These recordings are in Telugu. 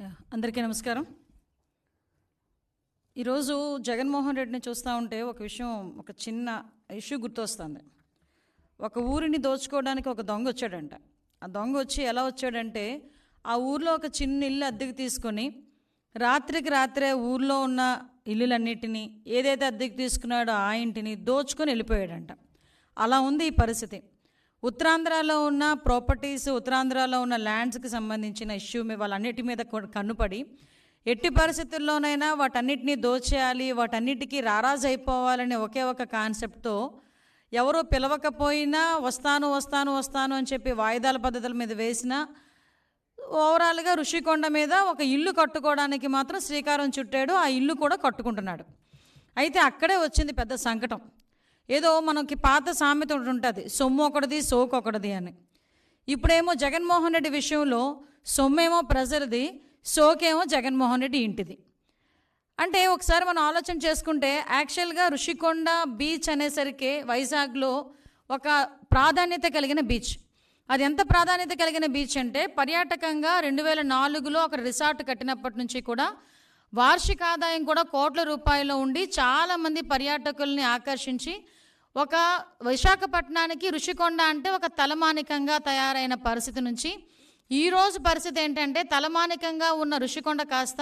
అందరికీ నమస్కారం. ఈరోజు జగన్మోహన్ రెడ్డిని చూస్తూ ఉంటే ఒక విషయం ఒక చిన్న ఇష్యూ గుర్తొస్తుంది. ఒక ఊరిని దోచుకోవడానికి ఒక దొంగ వచ్చాడంట. ఆ దొంగ వచ్చి ఎలా వచ్చాడంటే ఆ ఊర్లో ఒక చిన్న ఇల్లు అద్దెకు తీసుకొని రాత్రికి రాత్రే ఊర్లో ఉన్న ఇల్లులన్నిటినీ ఏదైతే అద్దెకు తీసుకున్నాడో ఆ ఇంటిని దోచుకొని వెళ్ళిపోయాడంట. అలా ఉంది ఈ పరిస్థితి. ఉత్తరాంధ్రలో ఉన్న ప్రాపర్టీస్ ఉత్తరాంధ్రలో ఉన్న ల్యాండ్స్కి సంబంధించిన ఇష్యూ మీద వాళ్ళన్నిటి మీద కన్నుపడి ఎట్టి పరిస్థితుల్లోనైనా వాటన్నిటినీ దోచేయాలి వాటన్నిటికీ రారాజైపోవాలనే ఒకే ఒక కాన్సెప్ట్తో ఎవరో పిలవకపోయినా వస్తాను వస్తాను వస్తాను అని చెప్పి వాయిదాల పద్ధతుల మీద వేసిన ఓవరాల్గా ఋషికొండ మీద ఒక ఇల్లు కట్టుకోవడానికి మాత్రం శ్రీకారం చుట్టాడు ఆ ఇల్లు కూడా కట్టుకుంటున్నాడు. అయితే అక్కడే వచ్చింది పెద్ద సంకటం. ఏదో మనకి పాత సామెత ఒకటి ఉంటుంది సొమ్ము ఒకటిది సోకు ఒకటిది అని. ఇప్పుడేమో జగన్మోహన్ రెడ్డి విషయంలో సొమ్మేమో ప్రజలది సోకేమో జగన్మోహన్ రెడ్డి ఇంటిది. అంటే ఒకసారి మనం ఆలోచన చేసుకుంటే యాక్చువల్గా ఋషికొండ బీచ్ అనేసరికి వైజాగ్లో ఒక ప్రాధాన్యత కలిగిన బీచ్. అది ఎంత ప్రాధాన్యత కలిగిన బీచ్ అంటే పర్యాటకంగా రెండు వేల నాలుగులో ఒక రిసార్ట్ కట్టినప్పటి నుంచి కూడా వార్షిక ఆదాయం కూడా కోట్ల రూపాయలు ఉండి చాలామంది పర్యాటకుల్ని ఆకర్షించి ఒక విశాఖపట్నానికి ఋషికొండ అంటే ఒక తలమానికంగా తయారైన పరిస్థితి నుంచి ఈరోజు పరిస్థితి ఏంటంటే తలమానికంగా ఉన్న ఋషికొండ కాస్త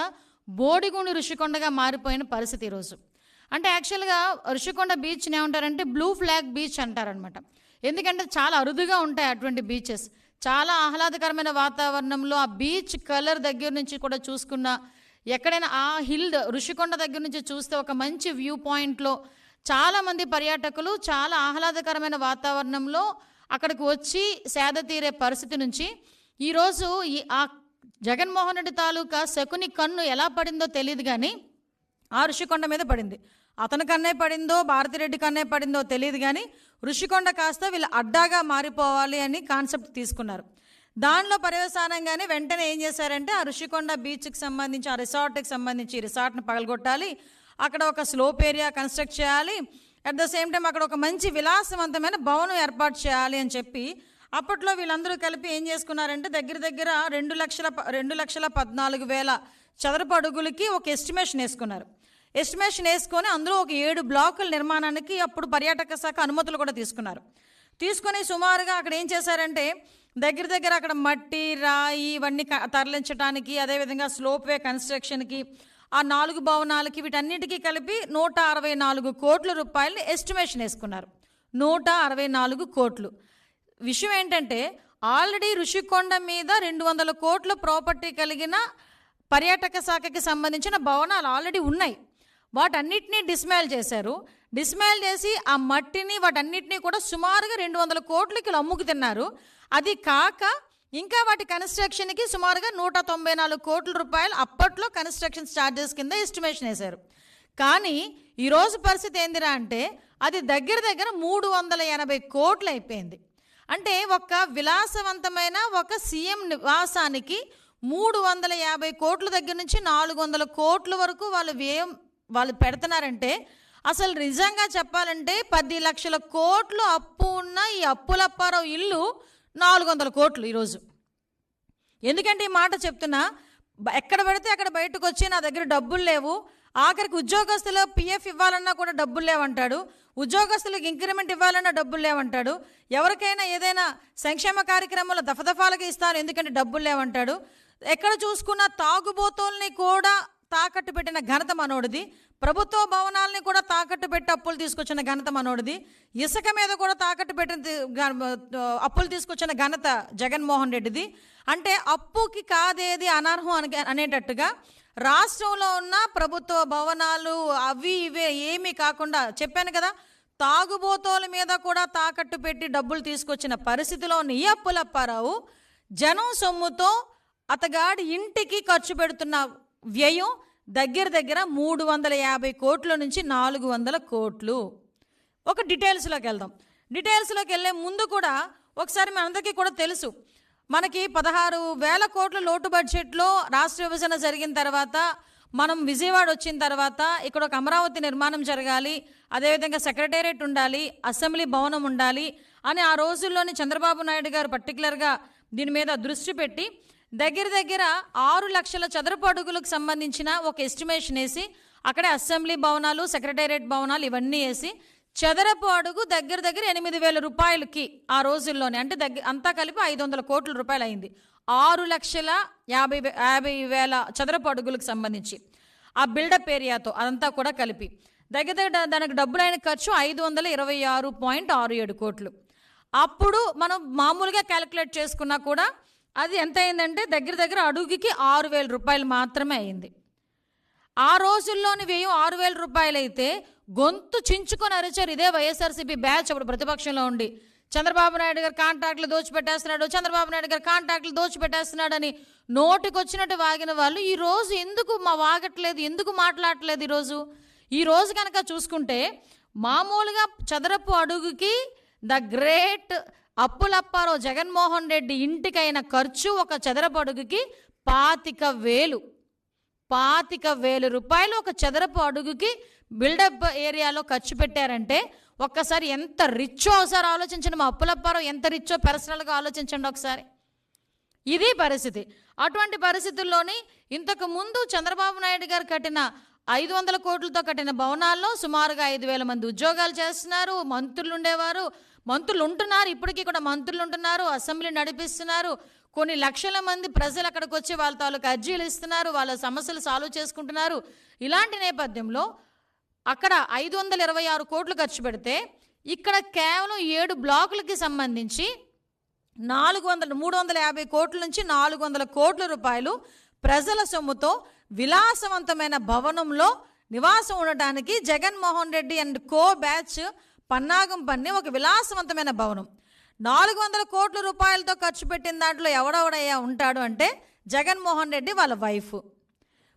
బోడిగుండు ఋషికొండగా మారిపోయిన పరిస్థితి ఈరోజు అంటే యాక్చువల్గా ఋషికొండ బీచ్ని ఏమంటారంటే బ్లూ ఫ్లాగ్ బీచ్ అంటారనమాట ఎందుకంటే చాలా అరుదుగా ఉంటాయి అటువంటి బీచెస్ చాలా ఆహ్లాదకరమైన వాతావరణంలో ఆ బీచ్ కలర్ దగ్గర నుంచి కూడా చూసుకున్న ఎక్కడైనా ఆ హిల్ ఋషికొండ దగ్గర నుంచి చూస్తే ఒక మంచి వ్యూ పాయింట్లో చాలామంది పర్యాటకులు చాలా ఆహ్లాదకరమైన వాతావరణంలో అక్కడికి వచ్చి సేద తీరే పరిస్థితి నుంచి ఈరోజు ఈ ఆ జగన్మోహన్ రెడ్డి తాలూకా శకుని కన్ను ఎలా పడిందో తెలియదు కానీ ఆ ఋషికొండ మీద పడింది. అతని కన్నే పడిందో భారతిరెడ్డి కన్నే పడిందో తెలియదు కానీ ఋషికొండ కాస్త వీళ్ళు అడ్డాగా మారిపోవాలి అని కాన్సెప్ట్ తీసుకున్నారు. దానిలో పర్యవసానంగానే వెంటనే ఏం చేశారంటే ఆ ఋషికొండ బీచ్కి సంబంధించి ఆ రిసార్ట్కి సంబంధించి రిసార్ట్ను రిసార్ట్ని పగలగొట్టాలి. అక్కడ ఒక స్లోప్ ఏరియా కన్స్ట్రక్ట్ చేయాలి. అట్ ద సేమ్ టైం అక్కడ ఒక మంచి విలాసవంతమైన భవనం ఏర్పాటు చేయాలి అని చెప్పి అప్పట్లో వీళ్ళందరూ కలిపి ఏం చేసుకున్నారంటే దగ్గర దగ్గర రెండు లక్షల ప- రెండు లక్షల పద్నాలుగు వేల చదరపు అడుగులకి ఒక ఎస్టిమేషన్ వేసుకున్నారు. ఎస్టిమేషన్ వేసుకొని అందులో ఒక ఏడు బ్లాకుల నిర్మాణానికి అప్పుడు పర్యాటక శాఖ అనుమతులు కూడా తీసుకున్నారు. తీసుకొని సుమారుగా అక్కడ ఏం చేశారంటే దగ్గర దగ్గర అక్కడ మట్టి రాయి ఇవన్నీ తరలించడానికి అదేవిధంగా స్లోప్ వే కన్స్ట్రక్షన్కి ఆ నాలుగు భవనాలకి వీటన్నిటికీ కలిపి నూట అరవై నాలుగు కోట్ల రూపాయలు ఎస్టిమేషన్ వేసుకున్నారు. నూట అరవై నాలుగు కోట్లు. విషయం ఏంటంటే ఆల్రెడీ ఋషికొండ మీద రెండు వందల కోట్ల ప్రాపర్టీ కలిగిన పర్యాటక శాఖకి సంబంధించిన భవనాలు ఆల్రెడీ ఉన్నాయి. వాటన్నిటినీ డిస్మైల్ చేశారు. డిస్మైల్ చేసి ఆ మట్టిని వాటన్నిటినీ కూడా సుమారుగా రెండు వందల కోట్లకి అమ్ముకు తిన్నారు. అది కాక ఇంకా వాటి కన్స్ట్రక్షన్కి సుమారుగా నూట తొంభై నాలుగు కోట్ల రూపాయలు అప్పట్లో కన్స్ట్రక్షన్ ఛార్జెస్ కింద ఎస్టిమేషన్ వేశారు. కానీ ఈరోజు పరిస్థితి ఏందిరా అంటే అది దగ్గర దగ్గర మూడు వందల ఎనభై కోట్లు అయిపోయింది. అంటే ఒక విలాసవంతమైన ఒక సీఎం నివాసానికి మూడు వందల యాభై కోట్ల దగ్గర నుంచి నాలుగు వందల కోట్ల వరకు వాళ్ళు వ్యయం వాళ్ళు పెడుతున్నారంటే అసలు నిజంగా చెప్పాలంటే పది లక్షల కోట్లు అప్పు ఉన్న ఈ అప్పులప్పారావు ఇల్లు నాలుగు వందల కోట్లు ఈరోజు. ఎందుకంటే ఈ మాట చెప్తున్నా ఎక్కడ పడితే అక్కడ బయటకు వచ్చి నా దగ్గర డబ్బులు లేవు. ఆఖరికి ఉద్యోగస్తులు పిఎఫ్ ఇవ్వాలన్నా కూడా డబ్బులు లేవంటాడు. ఉద్యోగస్తులకు ఇంక్రిమెంట్ ఇవ్వాలన్నా డబ్బులు లేవంటాడు. ఎవరికైనా ఏదైనా సంక్షేమ కార్యక్రమాలు దఫదఫాలుగా ఇస్తాను ఎందుకంటే డబ్బులు లేవంటాడు. ఎక్కడ చూసుకున్నా తాగుబోతుల్ని కూడా తాకట్టు పెట్టిన ఘనత మనోడిది. ప్రభుత్వ భవనాలని కూడా తాకట్టు పెట్టి అప్పులు తీసుకొచ్చిన ఘనత మనోడిది. ఇసుక మీద కూడా తాకట్టు పెట్టిన అప్పులు తీసుకొచ్చిన ఘనత జగన్మోహన్ రెడ్డిది. అంటే అప్పుకి కాదేది అనర్హం అని అనేటట్టుగా రాష్ట్రంలో ఉన్న ప్రభుత్వ భవనాలు అవి ఇవే ఏమీ కాకుండా చెప్పాను కదా తాగుబోతోల మీద కూడా తాకట్టు పెట్టి డబ్బులు తీసుకొచ్చిన పరిస్థితిలో ఉన్న ఈ అప్పులప్పారావు జనం సొమ్ముతో అతగాడి ఇంటికి ఖర్చు పెడుతున్న వ్యయం దగ్గర దగ్గర మూడు వందల యాభై కోట్ల నుంచి నాలుగు వందల కోట్లు. ఒక డీటెయిల్స్లోకి వెళ్దాం. డీటెయిల్స్లోకి వెళ్ళే ముందు కూడా ఒకసారి మనందరికీ కూడా తెలుసు. మనకి పదహారు వేల కోట్ల లోటు బడ్జెట్లో రాష్ట్ర విభజన జరిగిన తర్వాత మనం విజయవాడ వచ్చిన తర్వాత ఇక్కడ ఒక అమరావతి నిర్మాణం జరగాలి అదేవిధంగా సెక్రటేరియట్ ఉండాలి అసెంబ్లీ భవనం ఉండాలి అని ఆ రోజుల్లోని చంద్రబాబు నాయుడు గారు పర్టికులర్గా దీని మీద దృష్టి పెట్టి దగ్గర దగ్గర ఆరు లక్షల చదరపు అడుగులకు సంబంధించిన ఒక ఎస్టిమేషన్ వేసి అక్కడే అసెంబ్లీ భవనాలు సెక్రటేరియట్ భవనాలు ఇవన్నీ వేసి చదరపు అడుగు దగ్గర దగ్గర ఎనిమిది వేల రూపాయలకి ఆ రోజుల్లోనే అంటే దగ్గర అంతా కలిపి ఐదు వందల కోట్ల రూపాయలు అయింది ఆరు లక్షల యాభై యాభై వేల చదరపు అడుగులకు సంబంధించి. ఆ బిల్డప్ ఏరియాతో అదంతా కూడా కలిపి. దగ్గర దగ్గర దానికి డబ్బులైన ఖర్చు ఐదు వందల ఇరవై ఆరు పాయింట్ ఆరు ఏడు కోట్లు. అప్పుడు మనం మామూలుగా క్యాలిక్యులేట్ చేసుకున్నా కూడా అది ఎంత అయిందంటే దగ్గర దగ్గర అడుగుకి ఆరు వేల రూపాయలు మాత్రమే అయింది. ఆ రోజుల్లోని వ్యయం ఆరు వేల రూపాయలు అయితే గొంతు చించుకొని అరిచారు. ఇదే వైఎస్ఆర్సీపీ బ్యాచ్ అప్పుడు ప్రతిపక్షంలో ఉండి. చంద్రబాబు నాయుడు గారు కాంట్రాక్ట్లు దోచిపెట్టేస్తున్నాడు చంద్రబాబు నాయుడు గారు కాంట్రాక్ట్లు దోచిపెట్టేస్తున్నాడు అని నోటికొచ్చినట్టు వాగిన వాళ్ళు ఈ రోజు ఎందుకు మా వాగట్లేదు? ఎందుకు మాట్లాడట్లేదు ఈరోజు ఈ రోజు కనుక చూసుకుంటే మామూలుగా చదరపు అడుగుకి ద గ్రేట్ అప్పులప్పారావు జగన్మోహన్ రెడ్డి ఇంటికైన ఖర్చు ఒక చదరపు అడుగుకి పాతిక వేలు. పాతిక వేలు రూపాయలు ఒక చదరపు అడుగుకి బిల్డప్ ఏరియాలో ఖర్చు పెట్టారంటే ఒక్కసారి ఎంత రిచ్చో ఒకసారి ఆలోచించండి. మా అప్పులప్పారావు ఎంత రిచ్చో పర్సనల్గా ఆలోచించండి ఒకసారి. ఇది పరిస్థితి. అటువంటి పరిస్థితుల్లోని ఇంతకు ముందు చంద్రబాబు నాయుడు గారు కట్టిన ఐదు వందల కోట్లతో కట్టిన భవనాల్లో సుమారుగా ఐదు వేల మంది ఉద్యోగాలు చేస్తున్నారు. మంత్రులు ఉండేవారు మంత్రులు ఉంటున్నారు ఇప్పటికీ కూడా మంత్రులు ఉంటున్నారు అసెంబ్లీ నడిపిస్తున్నారు. కొన్ని లక్షల మంది ప్రజలు అక్కడికి వచ్చి వాళ్ళ తాలూకు అర్జీలు ఇస్తున్నారు వాళ్ళ సమస్యలు సాల్వ్ చేసుకుంటున్నారు. ఇలాంటి నేపథ్యంలో అక్కడ ఐదు వందల ఇరవై ఆరు కోట్లు ఖర్చు పెడితే ఇక్కడ కేవలం ఏడు బ్లాకులకి సంబంధించి నాలుగు వందల మూడు వందల యాభై కోట్ల నుంచి నాలుగు వందల కోట్ల రూపాయలు ప్రజల సొమ్ముతో విలాసవంతమైన భవనంలో నివాసం ఉండటానికి Jaganmohan Reddy and co batch పన్నాగం పన్ని ఒక విలాసవంతమైన భవనం. నాలుగు వందల కోట్ల రూపాయలతో ఖర్చు పెట్టిన దాంట్లో ఎవడెవడయ్యా ఉంటాడు అంటే జగన్మోహన్ రెడ్డి వాళ్ళ వైఫ్.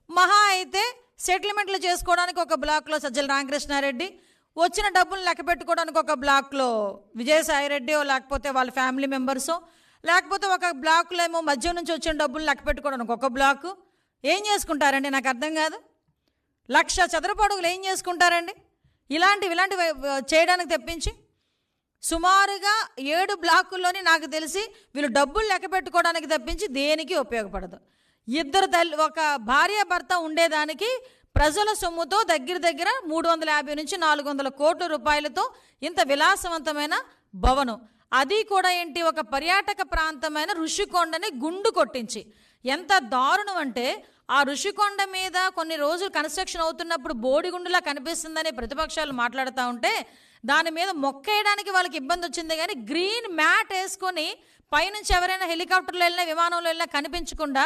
మహా అయితే సెటిల్మెంట్లు చేసుకోవడానికి ఒక బ్లాక్లో సజ్జల రామకృష్ణారెడ్డి వచ్చిన డబ్బులు లెక్క పెట్టుకోవడానికి ఒక బ్లాక్లో విజయసాయిరెడ్డి లేకపోతే వాళ్ళ ఫ్యామిలీ మెంబర్సో లేకపోతే ఒక బ్లాక్లో ఏమో మధ్య నుంచి వచ్చిన డబ్బులు లెక్క పెట్టుకోవడానికి ఒక బ్లాకు. ఏం చేసుకుంటారండి? నాకు అర్థం కాదు. లక్ష చదరపడుగులు ఏం చేసుకుంటారండి? ఇలాంటివి ఇలాంటివి చేయడానికి తెప్పించి సుమారుగా ఏడు బ్లాకుల్లోని నాకు తెలిసి వీళ్ళు డబ్బులు లెక్క పెట్టుకోవడానికి తప్పించి దేనికి ఉపయోగపడదు. ఇద్దరు తల్లి ఒక భార్య భర్త ఉండేదానికి ప్రజల సొమ్ముతో దగ్గర దగ్గర మూడు వందల యాభై నుంచి నాలుగు వందల కోట్ల రూపాయలతో ఇంత విలాసవంతమైన భవనం. అది కూడా ఏంటి? ఒక పర్యాటక ప్రాంతమైన ఋషికొండని గుండు కొట్టించి. ఎంత దారుణం అంటే ఆ ఋషికొండ మీద కొన్ని రోజులు కన్స్ట్రక్షన్ అవుతున్నప్పుడు బోడిగుండులా కనిపిస్తుందని ప్రతిపక్షాలు మాట్లాడుతూ ఉంటే దాని మీద మొక్కేయడానికి వాళ్ళకి ఇబ్బంది వచ్చింది కానీ గ్రీన్ మ్యాట్ వేసుకొని పైనుంచి ఎవరైనా హెలికాప్టర్లో వెళ్ళినా విమానంలో వెళ్ళినా కనిపించకుండా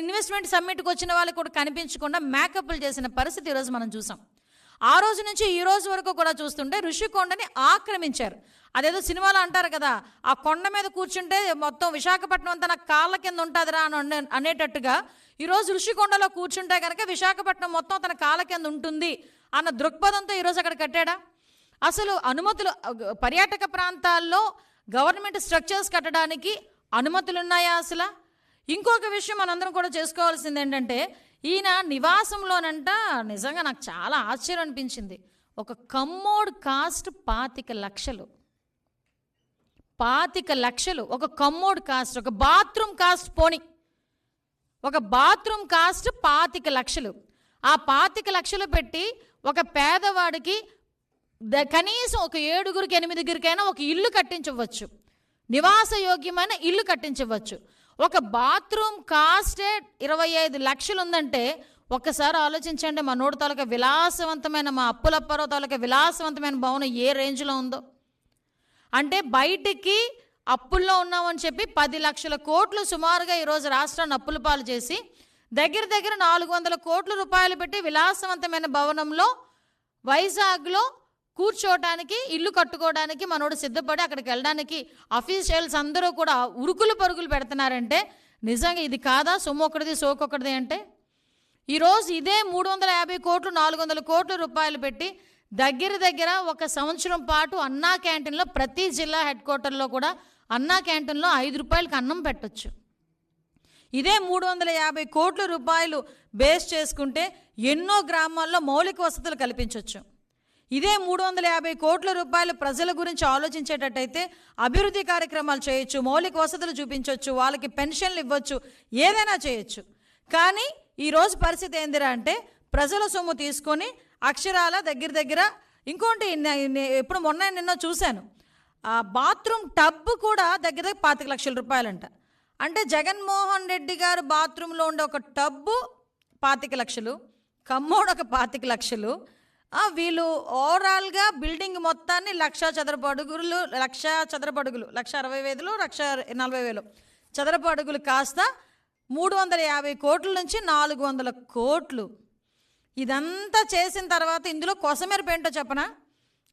ఇన్వెస్ట్మెంట్ సమ్మిట్కి వచ్చిన వాళ్ళకి కూడా కనిపించకుండా మేకప్లు చేసిన పరిస్థితి ఈరోజు మనం చూసాం. ఆ రోజు నుంచి ఈ రోజు వరకు కూడా చూస్తుంటే ఋషికొండని ఆక్రమించారు. అదేదో సినిమాలో అంటారు కదా ఆ కొండ మీద కూర్చుంటే మొత్తం విశాఖపట్నం అంతా నాకు కాళ్ళ కింద ఉంటుందిరా అని అనేటట్టుగా ఈరోజు ఋషికొండలో కూర్చుంటే కనుక విశాఖపట్నం మొత్తం తన కాళ్ళ కింద ఉంటుంది అన్న దృక్పథంతో ఈరోజు అక్కడ కట్టాడా? అసలు అనుమతులు పర్యాటక ప్రాంతాల్లో గవర్నమెంట్ స్ట్రక్చర్స్ కట్టడానికి అనుమతులు ఉన్నాయా అసలు? ఇంకొక విషయం మనందరం కూడా చేసుకోవాల్సింది ఏంటంటే ఈయన నివాసంలోనంట నిజంగా నాకు చాలా ఆశ్చర్యం అనిపించింది ఒక కమ్మోడ్ కాస్ట్ పాతిక లక్షలు. పాతిక లక్షలు. ఒక కమ్మోడ్ కాస్ట్ ఒక బాత్రూమ్ కాస్ట్ పోని. ఒక బాత్రూమ్ కాస్ట్ పాతిక లక్షలు. ఆ పాతిక లక్షలు పెట్టి ఒక పేదవాడికి ద- కనీసం ఒక ఏడుగురికి ఎనిమిదిగురికైనా ఒక ఇల్లు కట్టించవచ్చు. నివాసయోగ్యమైన ఇల్లు కట్టించవచ్చు. ఒక బాత్రూమ్ కాస్టే ఇరవై ఐదు లక్షలు ఉందంటే ఒక్కసారి ఆలోచించండి మా నోటి తాలూకా విలాసవంతమైన మా అప్పులప్పారావు తాలూకా విలాసవంతమైన భవనం ఏ రేంజ్లో ఉందో. అంటే బయటికి అప్పుల్లో ఉన్నామని చెప్పి పది లక్షల కోట్లు సుమారుగా ఈరోజు రాష్ట్రాన్ని అప్పుల పాలు చేసి దగ్గర దగ్గర నాలుగు వందల కోట్ల రూపాయలు పెట్టి విలాసవంతమైన భవనంలో వైజాగ్లో కూర్చోవడానికి ఇల్లు కట్టుకోవడానికి మనోడు సిద్ధపడి అక్కడికి వెళ్ళడానికి అఫీషియల్స్ అందరూ కూడా ఉరుకులు పరుగులు పెడుతున్నారంటే నిజంగా ఇది కాదా? సొమ్ము ఒకటిది సోకొకటిది అంటే? ఈరోజు ఇదే మూడు వందల యాభై కోట్లు నాలుగు వందల కోట్ల రూపాయలు పెట్టి దగ్గర దగ్గర ఒక సంవత్సరం పాటు అన్నా క్యాంటీన్లో ప్రతి జిల్లా హెడ్ క్వార్టర్లో కూడా అన్నా క్యాంటీన్లో ఐదు రూపాయలకి అన్నం పెట్టొచ్చు. ఇదే మూడు వందల యాభై కోట్ల రూపాయలు బేస్ చేసుకుంటే ఎన్నో గ్రామాల్లో మౌలిక వసతులు కల్పించవచ్చు ఇదే మూడు వందల యాభై కోట్ల రూపాయలు ప్రజల గురించి ఆలోచించేటట్టయితే అభివృద్ధి కార్యక్రమాలు చేయొచ్చు మౌలిక వసతులు చూపించవచ్చు వాళ్ళకి పెన్షన్లు ఇవ్వచ్చు ఏదైనా చేయొచ్చు. కానీ ఈరోజు పరిస్థితి ఏందిరా అంటే ప్రజల సొమ్ము తీసుకొని అక్షరాల దగ్గర దగ్గర ఇంకోటి ఎప్పుడు మొన్న నిన్న చూశాను. ఆ బాత్రూమ్ టబ్ కూడా దగ్గర దగ్గర పాతిక లక్షల రూపాయలంట. అంటే జగన్మోహన్ రెడ్డి గారు బాత్రూంలో ఉండే ఒక టబ్బు పాతిక లక్షలు కమ్మోడు ఒక పాతిక లక్షలు వీళ్ళు ఓవరాల్గా బిల్డింగ్ మొత్తాన్ని లక్ష చదరపు అడుగులు లక్ష చదరపు అడుగులు లక్ష అరవై వేలు లక్ష నలభై వేలు. చదరపు అడుగులు కాస్త మూడు వందల యాభై కోట్ల నుంచి నాలుగు వందల కోట్లు. ఇదంతా చేసిన తర్వాత ఇందులో కొసమెరుపు ఏంటో చెప్పనా?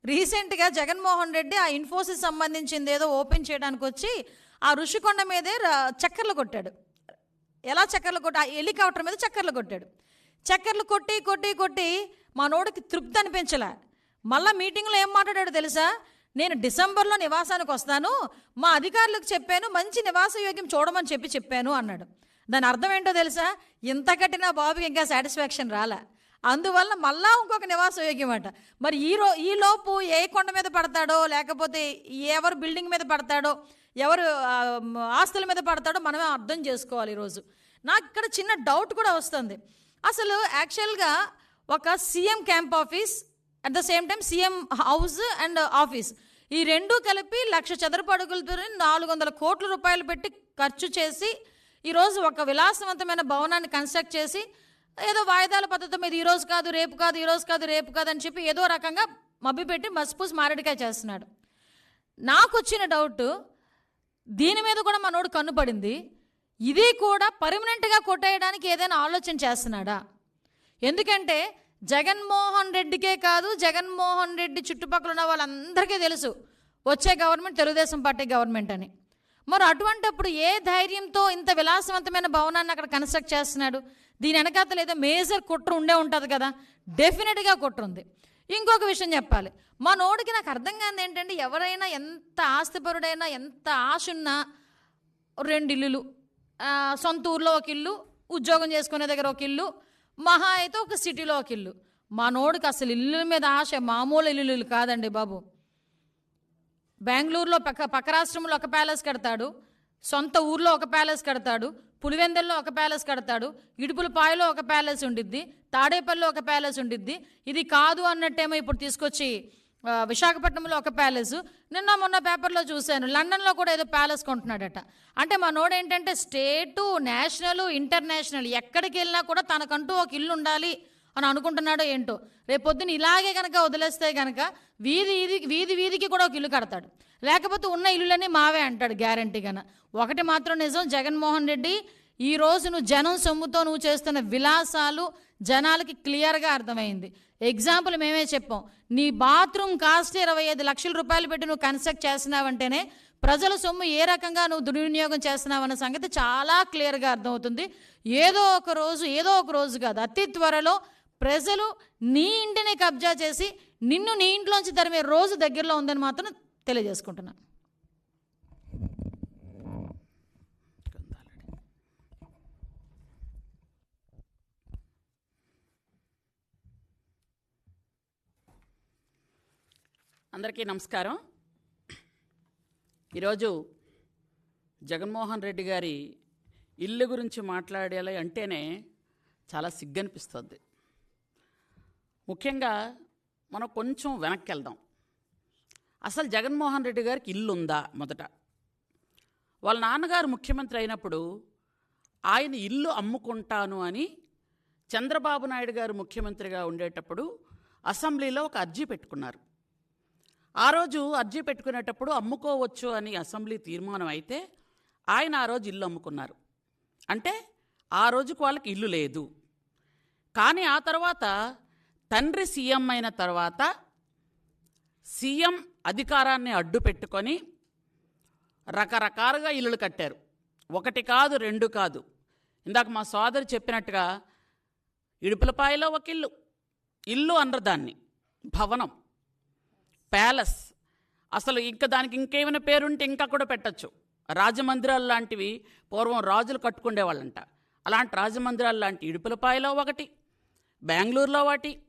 రీసెంట్గా జగన్మోహన్ రెడ్డి ఆ ఇన్ఫోసిస్ సంబంధించింది ఏదో ఓపెన్ చేయడానికి వచ్చి ఆ ఋషికొండ మీదే చక్కర్లు కొట్టాడు. ఎలా చక్కర్లు కొట్టి ఆ హెలికాప్టర్ మీద చక్కర్లు కొట్టాడు. చక్కర్లు కొట్టి కొట్టి కొట్టి మా నోడికి తృప్తి అనిపించలే. మళ్ళా మీటింగ్లో ఏం మాట్లాడాడు తెలుసా? నేను డిసెంబర్లో నివాసానికి వస్తాను మా అధికారులకు చెప్పాను మంచి నివాస యోగ్యం చూడమని చెప్పి చెప్పాను అన్నాడు. దాని అర్థం ఏంటో తెలుసా? ఇంత కట్టినా బాబుకి ఇంకా సాటిస్ఫాక్షన్ రాలే. అందువల్ల మళ్ళా ఇంకొక నివాస యోగ్యం అంట. మరి ఈ రో లోపు ఏ కొండ మీద పడతాడో లేకపోతే ఎవరు బిల్డింగ్ మీద పడతాడో ఎవరు ఆస్తుల మీద పడతాడో మనమే అర్థం చేసుకోవాలి ఈరోజు. నాకు ఇక్కడ చిన్న డౌట్ కూడా వస్తుంది. అసలు యాక్చువల్గా ఒక CM camp office at the same time CM house and office. ఈ రెండు కలిపి లక్ష చదరపు అడుగులతో నాలుగు వందల కోట్ల రూపాయలు పెట్టి ఖర్చు చేసి ఈరోజు ఒక విలాసవంతమైన భవనాన్ని కన్స్ట్రక్ట్ చేసి ఏదో వాయిదాల పద్ధతి మీద ఈరోజు కాదు రేపు కాదు ఈరోజు కాదు రేపు కాదు అని చెప్పి ఏదో రకంగా మభ్యపెట్టి మసిపూసి మారేడికాయ చేస్తున్నాడు. నాకు వచ్చిన డౌట్ దీని మీద కూడా మనోడు కన్నుపడింది ఇది కూడా పర్మనెంట్గా కొట్టేయడానికి ఏదైనా ఆలోచన చేస్తున్నాడా? ఎందుకంటే జగన్మోహన్ రెడ్డికే కాదు జగన్మోహన్ రెడ్డి చుట్టుపక్కల ఉన్న వాళ్ళందరికీ తెలుసు వచ్చే గవర్నమెంట్ తెలుగుదేశం పార్టీ గవర్నమెంట్ అని. మరి అటువంటప్పుడు ఏ ధైర్యంతో ఇంత విలాసవంతమైన భవనాన్ని అక్కడ కన్స్ట్రక్ట్ చేస్తున్నాడు? దీని వెనకాతలు ఏదో మేజర్ కుట్ర ఉండే ఉంటుంది కదా డెఫినెట్గా కుట్ర ఉంది. ఇంకొక విషయం చెప్పాలి. మా నోడికి నాకు అర్థం కాదు ఏంటంటే ఎవరైనా ఎంత ఆస్తిపరుడైనా ఎంత ఆశ ఉన్నా రెండు ఇల్లులు సొంత ఊర్లో ఒక ఇల్లు ఉద్యోగం చేసుకునే దగ్గర ఒక ఇల్లు మహా అయితే ఒక సిటీలో ఒక ఇల్లు. మా అసలు ఇల్లుల మీద ఆశ మామూలు ఇల్లులు కాదండి బాబు. బెంగళూరులో పక్క పక్క రాష్ట్రంలో ఒక ప్యాలెస్ కడతాడు సొంత ఊర్లో ఒక ప్యాలెస్ కడతాడు పులివెందల్లో ఒక ప్యాలెస్ కడతాడు ఇడుపులపాయలో ఒక ప్యాలెస్ ఉండిద్ది తాడేపల్లిలో ఒక ప్యాలెస్ ఉండిద్ది. ఇది కాదు అన్నట్టేమో ఇప్పుడు తీసుకొచ్చి విశాఖపట్నంలో ఒక ప్యాలెస్. నిన్న మొన్న పేపర్లో చూశాను. లండన్లో కూడా ఏదో ప్యాలెస్ కొంటున్నాడట. అంటే మా నోడు ఏంటంటే స్టేటు నేషనల్ ఇంటర్నేషనల్. ఎక్కడికి వెళ్ళినా కూడా తనకంటూ ఒక ఇల్లు ఉండాలి అని అనుకుంటున్నాడో ఏంటో. రేపొద్దున ఇలాగే కనుక వదిలేస్తే కనుక వీధి వీధి వీధి వీధికి కూడా ఒక ఇల్లు కడతాడు. లేకపోతే ఉన్న ఇల్లులన్నీ మావే అంటాడు గ్యారంటీగాన. ఒకటి మాత్రం నిజం జగన్మోహన్ రెడ్డి ఈ రోజు నువ్వు జనం సొమ్ముతో నువ్వు చేస్తున్న విలాసాలు జనాలకి క్లియర్గా అర్థమైంది. ఎగ్జాంపుల్ మేమే చెప్పాం. నీ బాత్రూమ్ కాస్ట్ ఇరవై ఐదు లక్షల రూపాయలు పెట్టి నువ్వు కన్స్ట్రక్ట్ చేస్తున్నావంటేనే ప్రజల సొమ్ము ఏ రకంగా నువ్వు దుర్వినియోగం చేస్తున్నావు అన్న సంగతి చాలా క్లియర్గా అర్థమవుతుంది. ఏదో ఒక రోజు ఏదో ఒక రోజు కాదు అతి త్వరలో ప్రజలు నీ ఇంటిని కబ్జా చేసి నిన్ను నీ ఇంట్లోంచి తరిమే రోజు దగ్గరలో ఉందని మాత్రం తెలియజేసుకుంటున్నాను. అందరికీ నమస్కారం. ఈరోజు జగన్మోహన్ రెడ్డి గారి ఇల్లు గురించి మాట్లాడాలి అంటేనే చాలా సిగ్గనిపిస్తుంది. ముఖ్యంగా మనం కొంచెం వెనక్కి వెళ్దాం అసలు జగన్మోహన్ రెడ్డి గారికి ఇల్లు ఉందా మొదట? వాళ్ళ నాన్నగారు ముఖ్యమంత్రి అయినప్పుడు ఆయన ఇల్లు అమ్ముకుంటాను అని చంద్రబాబు నాయుడు గారు ముఖ్యమంత్రిగా ఉండేటప్పుడు అసెంబ్లీలో ఒక అర్జీ పెట్టుకున్నారు. ఆ రోజు అర్జీ పెట్టుకునేటప్పుడు అమ్ముకోవచ్చు అని అసెంబ్లీ తీర్మానం అయితే ఆయన ఆ రోజు ఇల్లు అమ్ముకున్నారు. అంటే ఆ రోజుకు వాళ్ళకి ఇల్లు లేదు. కానీ ఆ తర్వాత తండ్రి సీఎం అయిన తర్వాత సీఎం అధికారాన్ని అడ్డు పెట్టుకొని రకరకాలుగా ఇల్లులు కట్టారు. ఒకటి కాదు రెండు కాదు. ఇందాక మా సోదరు చెప్పినట్టుగా ఇడుపులపాయలో ఒక ఇల్లు. ఇల్లు అనరు దాన్ని భవనం. ప్యాలెస్. అసలు ఇంకా దానికి ఇంకేమైనా పేరుంటే ఇంకా కూడా పెట్టచ్చు. రాజమందిరాలు లాంటివి పూర్వం రాజులు కట్టుకునేవాళ్ళంట అలాంటి రాజమందిరాలు లాంటి ఇడుపులపాయలో ఒకటి బెంగళూరులో ఒకటి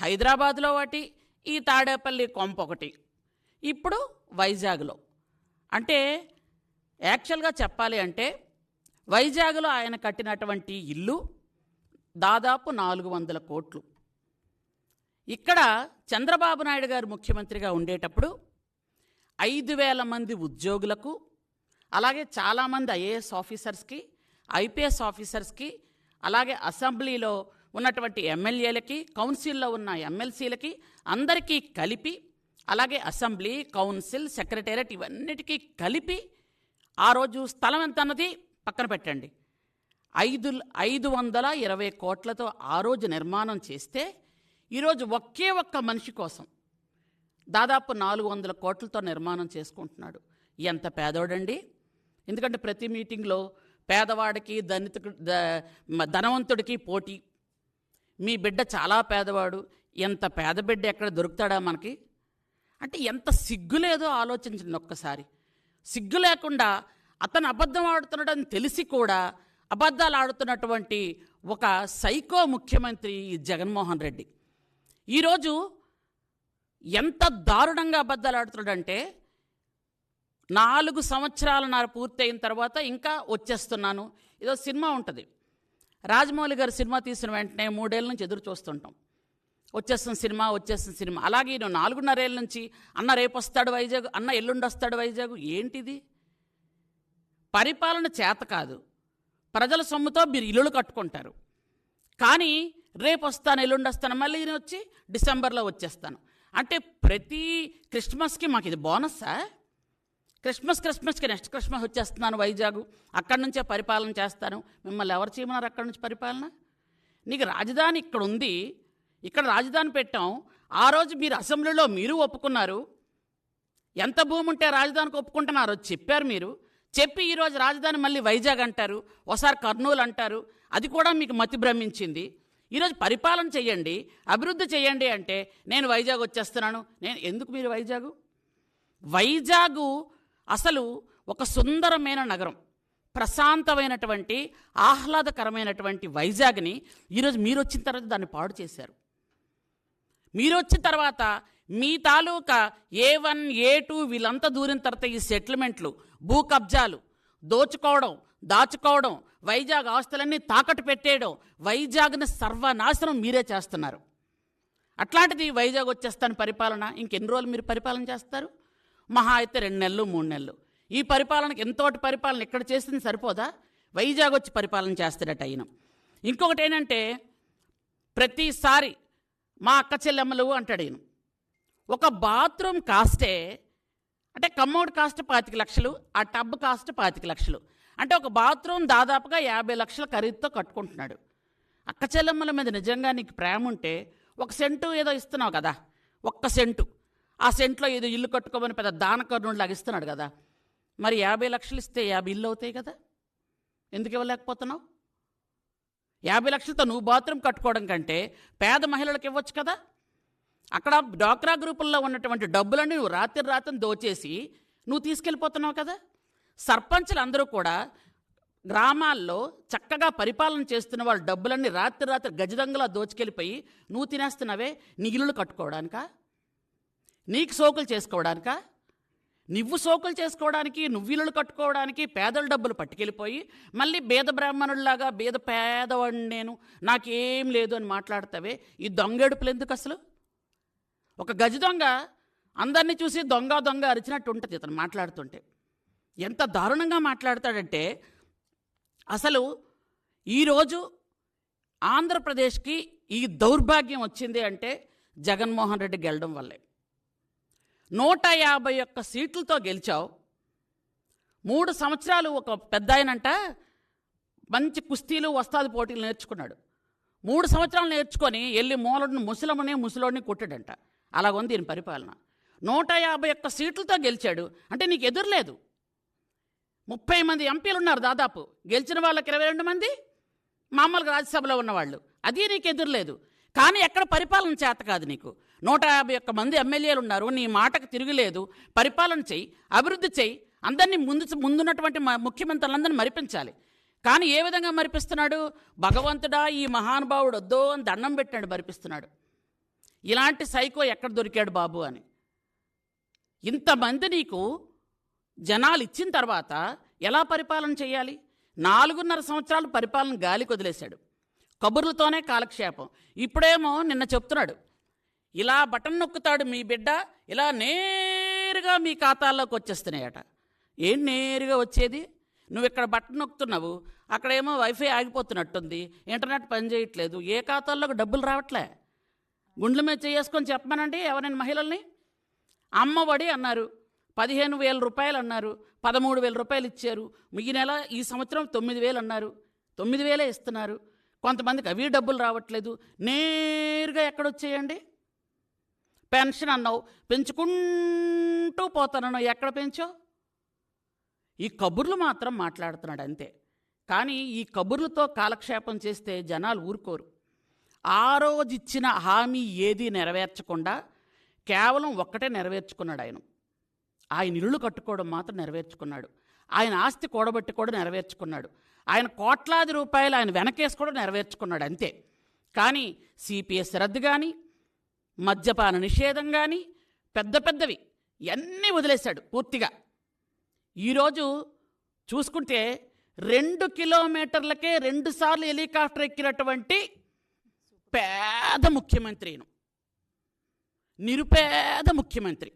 హైదరాబాద్లో ఒకటి ఈ తాడేపల్లి కొంప ఒకటి. ఇప్పుడు వైజాగ్లో. అంటే యాక్చువల్గా చెప్పాలి అంటే వైజాగ్లో ఆయన కట్టినటువంటి ఇల్లు దాదాపు నాలుగు వందల కోట్లు. ఇక్కడ చంద్రబాబు నాయుడు గారు ముఖ్యమంత్రిగా ఉండేటప్పుడు ఐదు వేల మంది ఉద్యోగులకు అలాగే చాలామంది ఐఏఎస్ ఆఫీసర్స్కి ఐపీఎస్ ఆఫీసర్స్కి అలాగే అసెంబ్లీలో ఉన్నటువంటి ఎమ్మెల్యేలకి కౌన్సిల్లో ఉన్న ఎమ్మెల్సీలకి అందరికీ కలిపి అలాగే అసెంబ్లీ కౌన్సిల్ సెక్రటేరియట్ ఇవన్నిటికీ కలిపి ఆ రోజు స్థలం ఎంత అన్నది పక్కన పెట్టండి. ఐదు ఐదు వందల ఇరవై కోట్లతో ఆ రోజు నిర్మాణం చేస్తే ఈరోజు ఒకే ఒక్క మనిషి కోసం దాదాపు నాలుగు వందల కోట్లతో నిర్మాణం చేసుకుంటున్నాడు. ఎంత పేదోడండి? ఎందుకంటే ప్రతి మీటింగ్లో పేదవాడికి దళితుడు ధనవంతుడికి పోటీ. మీ బిడ్డ చాలా పేదవాడు. ఎంత పేద బిడ్డ ఎక్కడ దొరుకుతాడా మనకి? అంటే ఎంత సిగ్గు లేదో ఆలోచించండి ఒక్కసారి. సిగ్గు లేకుండా అతను అబద్ధం ఆడుతున్నాడని తెలిసి కూడా అబద్ధాలు ఆడుతున్నటువంటి ఒక సైకో ముఖ్యమంత్రి ఈ జగన్మోహన్ రెడ్డి. ఈరోజు ఎంత దారుణంగా అబద్ధాలు నాలుగు సంవత్సరాల నార పూర్తయిన తర్వాత ఇంకా వచ్చేస్తున్నాను. ఏదో సినిమా ఉంటుంది. రాజమౌళి గారు సినిమా తీసిన వెంటనే మూడేళ్ళ నుంచి ఎదురు చూస్తుంటాం. వచ్చేస్తున్న సినిమా వచ్చేస్తున్న సినిమా. అలాగే నేను నాలుగున్నరేళ్ళ నుంచి అన్న రేపు వస్తాడు వైజాగ్ అన్న ఎల్లుండి వస్తాడు వైజాగ్. ఏంటిది? పరిపాలన చేత కాదు. ప్రజల సొమ్ముతో మీరు ఇల్లులు కట్టుకుంటారు. కానీ రేపు వస్తాను ఎల్లుండి వస్తాను మళ్ళీ నేను వచ్చి డిసెంబర్లో వచ్చేస్తాను. అంటే ప్రతి క్రిస్మస్కి మాకు ఇది బోనస్సా క్రిస్మస్ క్రిస్మస్కి నెక్స్ట్ క్రిస్మస్ వచ్చేస్తున్నాను వైజాగ్. అక్కడి నుంచే పరిపాలన చేస్తాను. మిమ్మల్ని ఎవరు చేయమన్నారు అక్కడి నుంచి పరిపాలన? నీకు రాజధాని ఇక్కడ ఉంది. ఇక్కడ రాజధాని పెట్టాం. ఆ రోజు మీరు అసెంబ్లీలో మీరు ఒప్పుకున్నారు. ఎంత భూమి ఉంటే రాజధానికి ఒప్పుకుంటున్నారో చెప్పారు మీరు. చెప్పి ఈరోజు రాజధాని మళ్ళీ వైజాగ్ అంటారు. ఒకసారి కర్నూలు అంటారు. అది కూడా మీకు మతి భ్రమించింది. ఈరోజు పరిపాలన చేయండి అభివృద్ధి చేయండి అంటే నేను వైజాగ్ వచ్చేస్తున్నాను. నేను ఎందుకు మీరు వైజాగు? వైజాగు అసలు ఒక సుందరమైన నగరం ప్రశాంతమైనటువంటి ఆహ్లాదకరమైనటువంటి వైజాగ్ని ఈరోజు మీరు వచ్చిన తర్వాత దాన్ని పాడు చేశారు. మీరు వచ్చిన తర్వాత మీ తాలూకా ఏ వన్ ఏ టూ వీళ్ళంతా దూరిన తర్వాత ఈ సెటిల్మెంట్లు భూ కబ్జాలు దోచుకోవడం దాచుకోవడం వైజాగ్ ఆస్తులన్నీ తాకట్టు పెట్టేయడం వైజాగ్ని సర్వనాశనం మీరే చేస్తున్నారు. అట్లాంటిది వైజాగ్ వచ్చేస్తాను పరిపాలన ఇంకెన్ని రోజులు మీరు పరిపాలన చేస్తారు? మహా అయితే రెండు నెలలు మూడు నెలలు. ఈ పరిపాలనకి ఎంతోటి పరిపాలన ఇక్కడ చేసింది సరిపోదా? వైజాగ్ వచ్చి పరిపాలన చేస్తాడట ఆయన ఇంకొకటి ఏంటంటే ప్రతిసారి మా అక్క చెల్లెమ్మలు అంటాడు ఈయన. ఒక బాత్రూమ్ కాస్టే అంటే కమ్మోడ్ కాస్ట్ పాతిక లక్షలు ఆ టబ్ కాస్ట్ పాతిక లక్షలు. అంటే ఒక బాత్రూమ్ దాదాపుగా యాభై లక్షల ఖరీదుతో కట్టుకుంటున్నాడు. అక్క చెల్లెమ్మల మీద నిజంగా నీకు ప్రేమ ఉంటే ఒక సెంటు ఏదో ఇస్తున్నావు కదా ఒక్క సెంటు. ఆ సెంట్లో ఏదో ఇల్లు కట్టుకోమని పెద్ద దానకర్ణుడు లాగా ఇస్తున్నాడు కదా. మరి యాభై లక్షలు ఇస్తే యాభై ఇల్లు అవుతాయి కదా. ఎందుకు ఇవ్వలేకపోతున్నావు? యాభై లక్షలతో నువ్వు బాత్రూమ్ కట్టుకోవడం కంటే పేద మహిళలకు ఇవ్వచ్చు కదా. అక్కడ డ్వాక్రా గ్రూపుల్లో ఉన్నటువంటి డబ్బులన్నీ నువ్వు రాత్రి రాత్రి దోచేసి నువ్వు తీసుకెళ్ళిపోతున్నావు కదా. సర్పంచులందరూ కూడా గ్రామాల్లో చక్కగా పరిపాలన చేస్తున్న వాళ్ళ డబ్బులన్నీ రాత్రి రాత్రి గజదంగలా దోచుకెళ్ళిపోయి నువ్వు తినేస్తున్నావే నీ ఇల్లులు కట్టుకోవడానికా? నీకు సోకులు చేసుకోవడానికా? నువ్వు సోకులు చేసుకోవడానికి నువ్వు ఇల్లులు కట్టుకోవడానికి పేదల డబ్బులు పట్టుకెళ్ళిపోయి మళ్ళీ బీద బ్రాహ్మణుల్లాగా బీద పేదవాడిని నేను నాకేం లేదు అని మాట్లాడతావే? ఈ దొంగేడుపులు ఎందుకు అసలు? ఒక గజ దొంగ అందరినీ చూసి దొంగ దొంగ అరిచినట్టు ఉంటుంది ఇతను మాట్లాడుతుంటే. ఎంత దారుణంగా మాట్లాడతాడంటే అసలు ఈరోజు ఆంధ్రప్రదేశ్కి ఈ దౌర్భాగ్యం వచ్చింది అంటే జగన్మోహన్ రెడ్డి గెలడం వల్లే. నూట యాభై ఒక్క సీట్లతో గెలిచావు. మూడు సంవత్సరాలు ఒక పెద్ద ఆయనంట మంచి కుస్తీలు వస్తాది పోటీలు నేర్చుకున్నాడు. మూడు సంవత్సరాలు నేర్చుకొని వెళ్ళి మూలని ముసలమ్మని ముసలోడిని కొట్టాడంట. అలాగుంది దీని పరిపాలన. నూట యాభై ఒక్క సీట్లతో గెలిచాడు. అంటే నీకు ఎదురులేదు. ముప్పై మంది ఎంపీలు ఉన్నారు దాదాపు. గెలిచిన వాళ్ళకి ఇరవై రెండు మంది మామూలుగా రాజ్యసభలో ఉన్నవాళ్ళు. అది నీకు ఎదురులేదు కానీ ఎక్కడ పరిపాలన చేత కాదు నీకు. నూట యాభై ఒక్క మంది ఎమ్మెల్యేలు ఉన్నారు. నీ మాటకు తిరుగులేదు. పరిపాలన చెయ్యి అభివృద్ధి చెయ్యి. అందరినీ ముందు ముందున్నటువంటి ముఖ్యమంత్రులందరినీ మరిపించాలి. కానీ ఏ విధంగా మరిపిస్తున్నాడు? భగవంతుడా ఈ మహానుభావుడు వద్దో అని దండం పెట్టాడు మరిపిస్తున్నాడు. ఇలాంటి సైకో ఎక్కడ దొరికాడు బాబు అని. ఇంతమంది నీకు జనాలు ఇచ్చిన తర్వాత ఎలా పరిపాలన చేయాలి? నాలుగున్నర సంవత్సరాలు పరిపాలన గాలికి వదిలేశాడు కబుర్లతోనే కాలక్షేపం. ఇప్పుడేమో నిన్న చెప్తున్నాడు. ఇలా బటన్ నొక్కుతాడు మీ బిడ్డ ఇలా నేరుగా మీ ఖాతాల్లోకి వచ్చేస్తున్నాయట. ఏం నేరుగా వచ్చేది? నువ్వు ఇక్కడ బటన్ నొక్కుతున్నావు అక్కడేమో వైఫై ఆగిపోతున్నట్టుంది ఇంటర్నెట్ పనిచేయట్లేదు ఏ ఖాతాల్లోకి డబ్బులు రావట్లే? గుండ్ల మీద చేసుకొని చెప్పమనండి ఎవరైనా మహిళల్ని? అమ్మఒడి అన్నారు. పదిహేను వేల రూపాయలు అన్నారు పదమూడు వేల రూపాయలు ఇచ్చారు. ఈ నెల ఈ సంవత్సరం తొమ్మిది వేలు అన్నారు. తొమ్మిది వేలే ఇస్తున్నారు. కొంతమందికి అవి డబ్బులు రావట్లేదు. నేరుగా ఎక్కడొచ్చేయండి? పెన్షన్ అన్నావు. పెంచుకుంటూ పోతానన్నావు. ఎక్కడ పెంచావు? ఈ కబుర్లు మాత్రం మాట్లాడుతున్నాడు అంతే. కానీ ఈ కబుర్లతో కాలక్షేపం చేస్తే జనాలు ఊరుకోరు. ఆ రోజు ఇచ్చిన హామీ ఏది నెరవేర్చకుండా కేవలం ఒక్కటే నెరవేర్చుకున్నాడు ఆయన. ఆయన ఇల్లు కట్టుకోవడం మాత్రం నెరవేర్చుకున్నాడు. ఆయన ఆస్తి కూడబెట్టి కూడా నెరవేర్చుకున్నాడు. ఆయన కోట్లాది రూపాయలు ఆయన వెనకేసి కూడా నెరవేర్చుకున్నాడు అంతే. కానీ సిపిఎస్ రద్దు కానీ మద్యపాన నిషేధం కానీ పెద్ద పెద్దవి ఇవన్నీ వదిలేశాడు పూర్తిగా. ఈరోజు చూసుకుంటే రెండు కిలోమీటర్లకే రెండు సార్లు హెలికాప్టర్ ఎక్కినటువంటి పేద ముఖ్యమంత్రిను నిరుపేద ముఖ్యమంత్రి.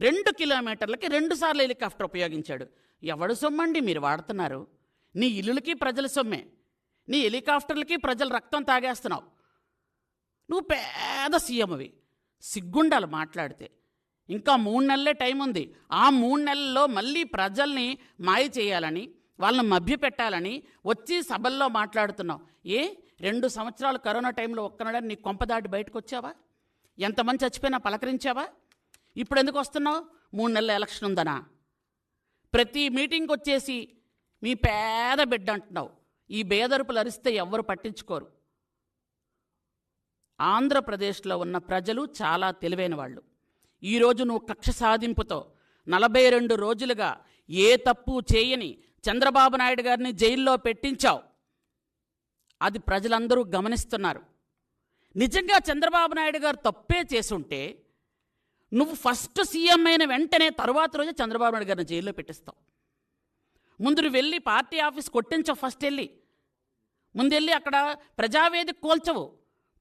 రెండు కిలోమీటర్లకి రెండు సార్లు హెలికాప్టర్ ఉపయోగించాడు. ఎవడు సొమ్మండి? మీరు వాడుతున్నారు. నీ ఇల్లులకి ప్రజల సొమ్మే. నీ హెలికాప్టర్లకి ప్రజలు రక్తం తాగేస్తున్నావు. నువ్వు పేద సీఎంవి. సిగ్గుండాలి మాట్లాడితే. ఇంకా మూడు నెలలే టైం ఉంది. ఆ మూడు నెలల్లో మళ్ళీ ప్రజల్ని మాయ చేయాలని వాళ్ళని మభ్యపెట్టాలని వచ్చి సభల్లో మాట్లాడుతున్నావు. ఏ? రెండు సంవత్సరాలు కరోనా టైంలో ఒక్కనడా నీ కొంపదాటి బయటకు వచ్చావా ఎంతమంది చచ్చిపోయినా పలకరించావా? ఇప్పుడు ఎందుకు వస్తున్నావు? మూడు నెలల ఎలక్షన్ ఉందనా? ప్రతి మీటింగ్కి వచ్చేసి మీ పేద బిడ్డ అంటున్నావు. ఈ బేదరుపులు అరిస్తే ఎవ్వరు పట్టించుకోరు. ఆంధ్రప్రదేశ్లో ఉన్న ప్రజలు చాలా తెలివైన వాళ్ళు. ఈరోజు నువ్వు కక్ష సాధింపుతో నలభై రెండు రోజులుగా ఏ తప్పు చేయని చంద్రబాబు నాయుడు గారిని జైల్లో పెట్టించావు. అది ప్రజలందరూ గమనిస్తున్నారు. నిజంగా చంద్రబాబు నాయుడు గారు తప్పే చేసుంటే నువ్వు ఫస్ట్ సీఎం అయిన వెంటనే తర్వాత రోజే చంద్రబాబు నాయుడు గారిని జైల్లో పెట్టిస్తావు. ముందు నువ్వు వెళ్ళి పార్టీ ఆఫీస్ కొట్టించవు ఫస్ట్ వెళ్ళి. ముందెళ్ళి అక్కడ ప్రజావేదిక కోల్చవు.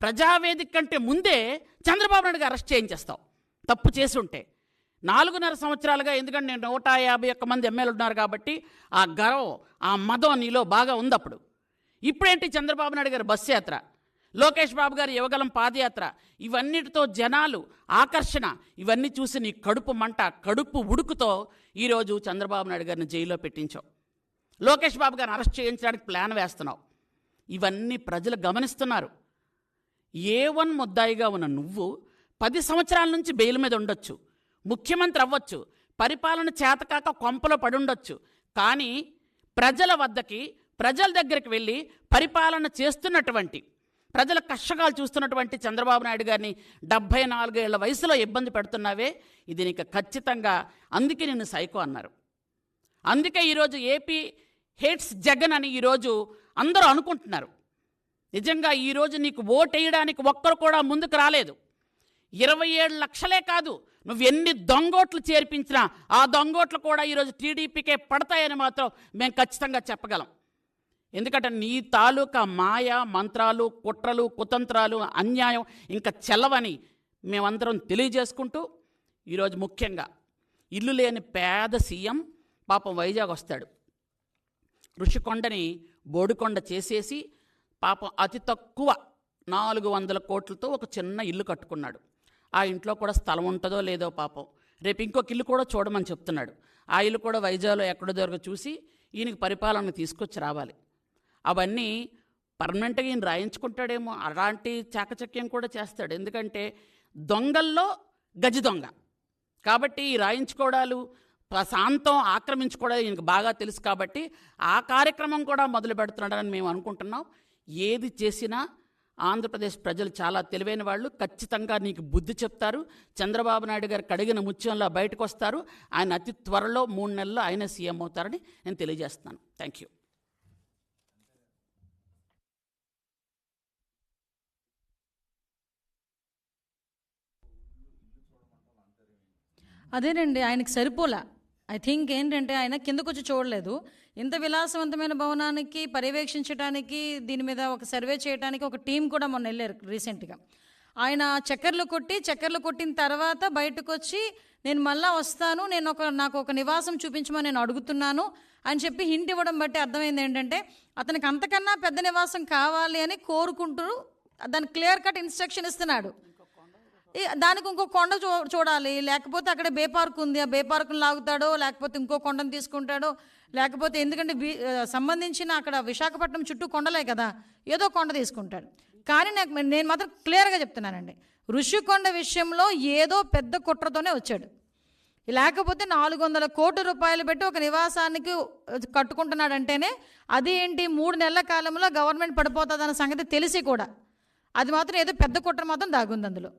ప్రజావేదిక కంటే ముందే చంద్రబాబు నాయుడు గారు అరెస్ట్ చేయించేస్తావు. తప్పు చేసి ఉంటే నాలుగున్నర సంవత్సరాలుగా ఎందుకంటే నేను నూట యాభై ఒక్క మంది ఎమ్మెల్యేలు ఉన్నారు కాబట్టి ఆ గర్వం ఆ మదం నీలో బాగా ఉంది అప్పుడు. ఇప్పుడేంటి చంద్రబాబు నాయుడు గారి బస్సు యాత్ర? లోకేష్ బాబు గారి యువగలం పాదయాత్ర ఇవన్నిటితో జనాలు ఆకర్షణ ఇవన్నీ చూసి నీ కడుపు మంట కడుపు ఉడుకుతో ఈరోజు చంద్రబాబు నాయుడు గారిని జైల్లో పెట్టించావు. లోకేష్ బాబు గారిని అరెస్ట్ చేయించడానికి ప్లాన్ వేస్తున్నావు. ఇవన్నీ ప్రజలు గమనిస్తున్నారు. ఏ వన్ ముద్దాయిగా ఉన్న నువ్వు పది సంవత్సరాల నుంచి బెయిల్ మీద ఉండొచ్చు ముఖ్యమంత్రి అవ్వచ్చు పరిపాలన చేతకాక కొంపలో పడుండొచ్చు కానీ ప్రజల వద్దకి ప్రజల దగ్గరికి వెళ్ళి పరిపాలన చేస్తున్నటువంటి ప్రజల కష్టకాలు చూస్తున్నటువంటి చంద్రబాబు నాయుడు గారిని డెబ్భై నాలుగేళ్ళ వయసులో ఇబ్బంది పెడుతున్నావే ఇది నీకు ఖచ్చితంగా అందుకే నిన్ను సైకో అన్నారు. అందుకే ఈరోజు ఏపీ హేట్స్ జగన్ అని ఈరోజు అందరూ అనుకుంటున్నారు. నిజంగా ఈరోజు నీకు ఓటేయడానికి ఒక్కరు కూడా ముందుకు రాలేదు. ఇరవై ఏడు లక్షలే కాదు నువ్వు ఎన్ని దొంగోట్లు చేర్పించినా ఆ దొంగోట్లు కూడా ఈరోజు టీడీపీకే పడతాయని మాత్రం మేము ఖచ్చితంగా చెప్పగలం. ఎందుకంటే నీ తాలూకా మాయ మంత్రాలు కుట్రలు కుతంత్రాలు అన్యాయం ఇంకా చెల్లవని మేమందరం తెలియజేసుకుంటూ ఈరోజు ముఖ్యంగా ఇల్లు లేని పేద సీఎం పాపం వైజాగ్ వస్తాడు. ఋషికొండని బోడికొండ చేసేసి పాపం అతి తక్కువ నాలుగు వందల కోట్లతో ఒక చిన్న ఇల్లు కట్టుకున్నాడు. ఆ ఇంట్లో కూడా స్థలం ఉంటుందో లేదో పాపం. రేపు ఇంకొక ఇల్లు కూడా చూడమని చెప్తున్నాడు. ఆ ఇల్లు కూడా వైజాగ్లో ఎక్కడో దొరక చూసి ఈయనకి పరిపాలన తీసుకొచ్చి రావాలి. అవన్నీ పర్మనెంట్గా ఈయన రాయించుకుంటాడేమో. అలాంటి చాకచక్యం కూడా చేస్తాడు. ఎందుకంటే దొంగల్లో గజి దొంగ. కాబట్టి ఈ రాయించుకోవడాలు ప్రశాంతం ఆక్రమించుకోవడం ఈయనకు బాగా తెలుసు కాబట్టి ఆ కార్యక్రమం కూడా మొదలు పెడుతున్నాడని మేము అనుకుంటున్నాం. ఏది చేసినా ఆంధ్రప్రదేశ్ ప్రజలు చాలా తెలివైన వాళ్ళు. ఖచ్చితంగా నీకు బుద్ధి చెప్తారు. చంద్రబాబు నాయుడు గారు కడిగిన ముత్యంలో బయటకు వస్తారు ఆయన అతి త్వరలో మూడు నెలల్లో ఆయన సీఎం అవుతారని నేను తెలియజేస్తున్నాను. థ్యాంక్ యూ అదేనండి ఆయనకి సరిపోలా. ఐ థింక్ ఏంటంటే ఆయన కిందకొచ్చి చూడలేదు. ఇంత విలాసవంతమైన భవనానికి పర్యవేక్షించడానికి దీని మీద ఒక సర్వే చేయడానికి ఒక టీం కూడా మొన్న వెళ్ళారు రీసెంట్గా. ఆయన చక్కర్లు కొట్టి చక్కర్లు కొట్టిన తర్వాత బయటకు వచ్చి నేను మళ్ళా వస్తాను నేను ఒక నాకు ఒక నివాసం చూపించమని నేను అడుగుతున్నాను అని చెప్పి హింట్ ఇవ్వడం బట్టి అర్థమైంది ఏంటంటే అతనికి అంతకన్నా పెద్ద నివాసం కావాలి అని కోరుకుంటూ దాని క్లియర్ కట్ ఇన్స్ట్రక్షన్ ఇస్తున్నాడు. దానికి ఇంకో కొండ చూ చూడాలి. లేకపోతే అక్కడ బే పార్క్ ఉంది. ఆ బే పార్కును లాగుతాడో లేకపోతే ఇంకో కొండను తీసుకుంటాడో లేకపోతే ఎందుకంటే బీ సంబంధించిన అక్కడ విశాఖపట్నం చుట్టూ కొండలే కదా ఏదో కొండ తీసుకుంటాడు. కానీ నాకు నేను మాత్రం క్లియర్గా చెప్తున్నానండి. ఋషికొండ విషయంలో ఏదో పెద్ద కుట్రతోనే వచ్చాడు. లేకపోతే నాలుగు వందల కోట్ల రూపాయలు పెట్టి ఒక నివాసానికి కట్టుకుంటున్నాడంటేనే అది ఏంటి? మూడు నెలల కాలంలో గవర్నమెంట్ పడిపోతుంది అన్న సంగతి తెలిసి కూడా. అది మాత్రం ఏదో పెద్ద కుట్ర మాత్రం దాగుంది అందులో.